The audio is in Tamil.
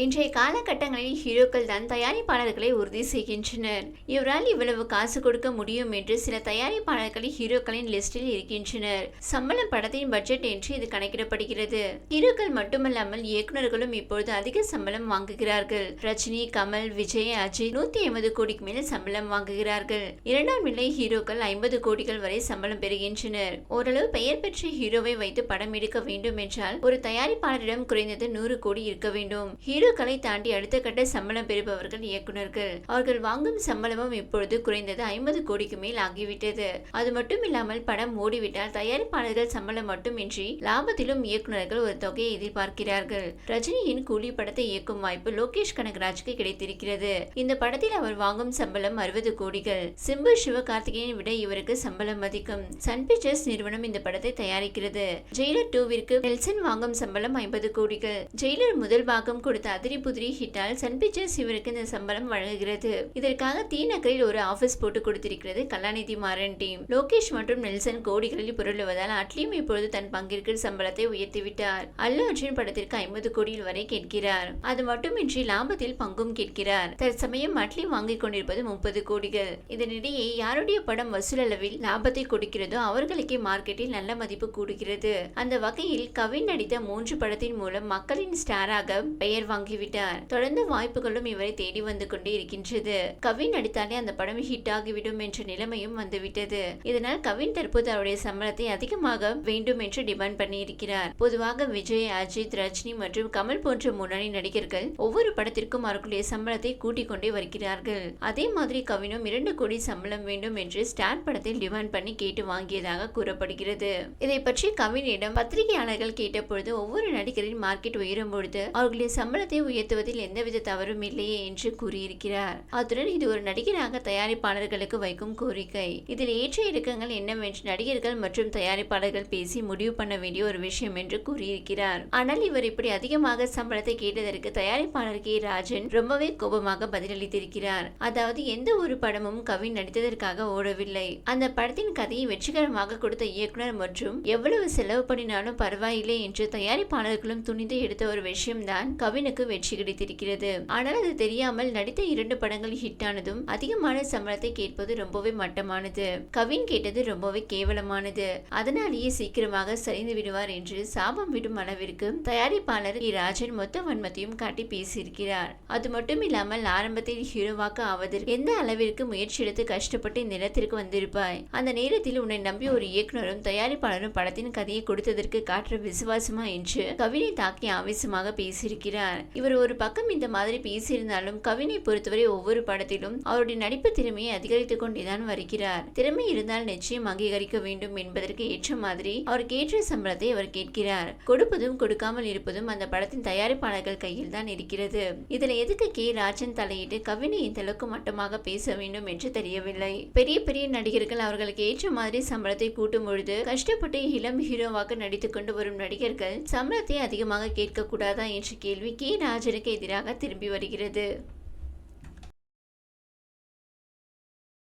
இன்றைய காலகட்டங்களில் ஹீரோக்கள் தான் தயாரிப்பாளர்களை உறுதி செய்கின்றனர். இவரால் இவ்வளவு காசு கொடுக்க முடியும் என்று சில தயாரிப்பாளர்கள் ஹீரோக்களின் லிஸ்டில் இருக்கின்றனர். சம்பளம் படத்தின் பட்ஜெட் என்று இது கணக்கிடப்படுகிறது. ஹீரோக்கள் மட்டுமல்லாமல் இயக்குநர்களும் இப்பொழுது அதிக சம்பளம் வாங்குகிறார்கள். ரஜினி கமல் விஜய் அஜய் நூத்தி ஐம்பது கோடிக்கு மேல் சம்பளம் வாங்குகிறார்கள். இரண்டாம் நிலை ஹீரோக்கள் ஐம்பது கோடிகள் வரை சம்பளம் பெறுகின்றனர். ஓரளவு பெயர் பெற்ற ஹீரோவை வைத்து படம் எடுக்க வேண்டும் என்றால் ஒரு தயாரிப்பாளரிடம் குறைந்தது நூறு கோடி இருக்க வேண்டும். ஹீரோ ஹீரோக்களை தாண்டி அடுத்த கட்ட சம்பளம் பெறுபவர்கள் இயக்குநர்கள். அவர்கள் வாங்கும் சம்பளமும் இப்பொழுது குறைந்தது ஐம்பது கோடிக்கு மேல் ஆகிவிட்டது. அது மட்டும் இல்லாமல் படம் ஓடிவிட்டால் தயாரிப்பாளர்கள் சம்பளம் மட்டுமின்றி லாபத்திலும் இயக்குநர்கள் ஒரு தொகையை எதிர்பார்க்கிறார்கள். ரஜினியின் கூலி படத்தை இயக்கும் வாய்ப்பு லோகேஷ் கனகராஜுக்கு கிடைத்திருக்கிறது. இந்த படத்தில் அவர் வாங்கும் சம்பளம் அறுபது கோடிகள். சிம்பு சிவகார்த்திகேயன் விட இவருக்கு சம்பளம் அதிகம். சன் பிக்சர்ஸ் நிறுவனம் இந்த படத்தை தயாரிக்கிறது. ஜெயிலர் டூவிற்கு நெல்சன் வாங்கும் சம்பளம் ஐம்பது கோடிகள். ஜெயிலர் முதல் பாகம் கொடுத்த அதிரி புதிரி ஹிட்டால் சன் பிக்சர்ஸ் இவருக்கு இந்த சம்பளம் வழங்குகிறது. இதற்காக தீ நகரில் ஒரு ஆபீஸ் போட்டு கொடுத்திருக்கிறது கலாநிதி மாறன் டீம். லோகேஷ் மற்றும் நெல்சன் கோடிகளில் புரளுவதால் அட்லியும் இப்பொழுது தன் பங்கிற்கு சம்பளத்தை உயர்த்திவிட்டார். அல்லு அர்ஜுன் படத்திற்கு ஐம்பது கோடியில் வரை கேட்கிறார். அது மட்டுமின்றி லாபத்தில் பங்கும் கேட்கிறார். தற்சமயம் அட்லி வாங்கிக் கொண்டிருப்பது முப்பது கோடிகள். இதனிடையே யாருடைய படம் வசூல் அளவில் லாபத்தை கொடுக்கிறதோ அவர்களுக்கே மார்க்கெட்டில் நல்ல மதிப்பு கூடுகிறது. அந்த வகையில் கவின் நடித்த மூன்று படத்தின் மூலம் மக்களின் ஸ்டாராக பெயர் வாங்க வாங்கிவிட்டார். தொடர்ந்து வாய்ப்புகளும் இவரை தேடி வந்து கொண்டே இருக்கின்றது. கவின் நடித்தாலே அந்த படம் ஹிட் ஆகிவிடும் என்ற நிலைமையும் வந்துவிட்டது. இதனால் கவின் தற்போது அவருடைய சம்பளத்தை அதிகமாக வேண்டும் என்று டிமாண்ட் பண்ணியிருக்கிறார். பொதுவாக விஜய் அஜித் ரஜினி மற்றும் கமல் போன்ற முன்னணி நடிகர்கள் ஒவ்வொரு படத்திற்கும் அவர்களுடைய சம்பளத்தை கூட்டிக் கொண்டே வருகிறார்கள். அதே மாதிரி கவினும் இரண்டு கோடி சம்பளம் வேண்டும் என்று ஸ்டார் படத்தில் டிமாண்ட் பண்ணி கேட்டு வாங்கியதாக கூறப்படுகிறது. இதை பற்றி கவினிடம் பத்திரிகையாளர்கள் கேட்டபொழுது ஒவ்வொரு நடிகரின் மார்க்கெட் உயரும் பொழுது அவர்களுடைய சம்பளத்தை உயர்த்துவதில் எந்தவித தவறும் இல்லையே என்று கூறியிருக்கிறார். அத்துடன் இது ஒரு நடிகராக தயாரிப்பாளர்களுக்கு வைக்கும் கோரிக்கை. இதில் ஏற்ற இறக்கங்கள் என்னவென்று நடிகர்கள் மற்றும் தயாரிப்பாளர்கள் பேசி முடிவு பண்ண வேண்டிய ஒரு விஷயம் என்று கூறியிருக்கிறார். ஆனால் இவர் இப்படி அதிகமாக சம்பளத்தை கேட்டதற்கு தயாரிப்பாளர் கே. ராஜன் ரொம்பவே கோபமாக பதிலளித்திருக்கிறார். அதாவது எந்த ஒரு படமும் கவின் நடித்ததற்காக ஓடவில்லை. அந்த படத்தின் கதையை வெற்றிகரமாக கொடுத்த இயக்குனர் மற்றும் எவ்வளவு செலவு பண்ணினாலும் பரவாயில்லை என்று தயாரிப்பாளர்களும் துணிந்து எடுத்த ஒரு விஷயம்தான் கவினுக்கு வெற்றி கிடைத்திருக்கிறது. ஆனால் அது தெரியாமல் நடித்த இரண்டு படங்கள் ஹிட் ஆனதும் அதிகமான சம்பளத்தை கேட்பது ரொம்பவே மட்டமானது. கவின் கேட்டது ரொம்பவே கேவலமானது. அதனாலேயே சீக்கிரமாக சரிந்து விடுவார் என்று சாபம் விடும் அளவிற்கு தயாரிப்பாளர் இராஜன் ராஜன் மொத்த வன்மத்தையும் காட்டி பேசியிருக்கிறார். அது மட்டும் இல்லாமல் ஆரம்பத்தில் ஹீரோவாக்க ஆவதற்கு எந்த அளவிற்கு முயற்சி எடுத்து கஷ்டப்பட்டு இந்த நிலத்திற்கு வந்திருப்பாய்? அந்த நேரத்தில் உன்னை நம்பி ஒரு இயக்குனரும் தயாரிப்பாளரும் படத்தின் கதையை கொடுத்ததற்கு காட்டுற விசுவாசமா என்று கவினை தாக்கி ஆவேசமாக பேசியிருக்கிறார். இவர் ஒரு பக்கம் இந்த மாதிரி பேசியிருந்தாலும் கவினை பொறுத்தவரை ஒவ்வொரு படத்திலும் அவருடைய நடிப்பு திறமையை அதிகரித்துக் கொண்டேதான் வருகிறார். திறமை இருந்தால் நிச்சயம் அங்கீகரிக்க வேண்டும் என்பதற்கு ஏற்ற மாதிரி அவருக்கு ஏற்ற சம்பளத்தை அவர் கேட்கிறார். கொடுப்பதும் கொடுக்காமல் இருப்பதும் அந்த படத்தின் தயாரிப்பாளர்கள் கையில் தான் இருக்கிறது. இதுல எதுக்கு கே. ராஜன் தலையிட்டு கவினை இந்த அளவுக்கு மட்டமாக பேச வேண்டும் என்று தெரியவில்லை. பெரிய பெரிய நடிகர்கள் அவர்களுக்கு ஏற்ற மாதிரி சம்பளத்தை கூட்டும் பொழுது கஷ்டப்பட்டு இளம் ஹீரோவாக நடித்துக் கொண்டு வரும் நடிகர்கள் சம்பளத்தை அதிகமாக கேட்க கூடாதா என்ற கேள்வி கே. ராஜனுக்கு எதிராக திரும்பி வருகிறது.